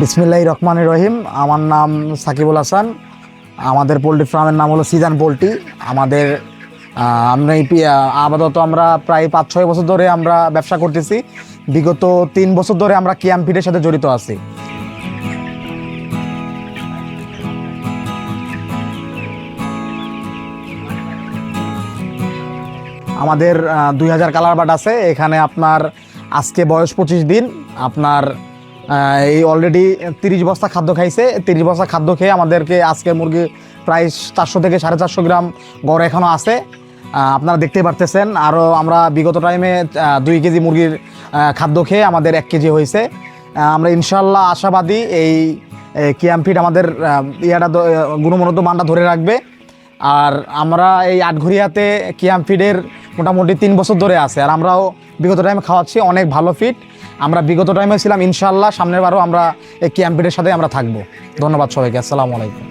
বিসমিল্লাহ রহমান রহিম। আমার নাম সাকিবুল হাসান। আমাদের পোলট্রি ফার্মের নাম হলো সিজান পোলট্রি। আমাদের আমরা আপাতত আমরা প্রায় পাঁচ ছয় বছর ধরে আমরা ব্যবসা করতেছি। বিগত তিন বছর ধরে আমরা কিয়াম ফিডের সাথে জড়িত আছি। আমাদের দুই হাজার কালার বাট আছে। এখানে আপনার আজকে বয়স পঁচিশ দিন। আপনার এই অলরেডি তিরিশ বস্তা খাদ্য খাইছে। তিরিশ বস্তা খাদ্য খেয়ে আমাদেরকে আজকে মুরগি প্রায় চারশো থেকে সাড়ে চারশো গ্রাম গড় এখনও আছে। আপনারা দেখতেই পারতেছেন। আরও আমরা বিগত টাইমে দুই কেজি মুরগির খাদ্য খেয়ে আমাদের এক কেজি হয়েছে। আমরা ইনশাল্লাহ আশাবাদী এই কিয়ামফিট আমাদের ইয়াটা গুণমানত মানটা ধরে রাখবে। আর আমরা এই আটঘরিয়াতে কিয়াম ফিডের মোটামুটি তিন বছর ধরে আছে। আর আমরাও বিগত টাইমে খাওয়াচ্ছি অনেক ভালো ফিড আমরা বিগত টাইমে ছিলাম ইনশাল্লাহ সামনের বারও আমরা এই কিয়াম ফিডের সাথে আমরা থাকব। ধন্যবাদ সবাইকে, আসসালামু আলাইকুম।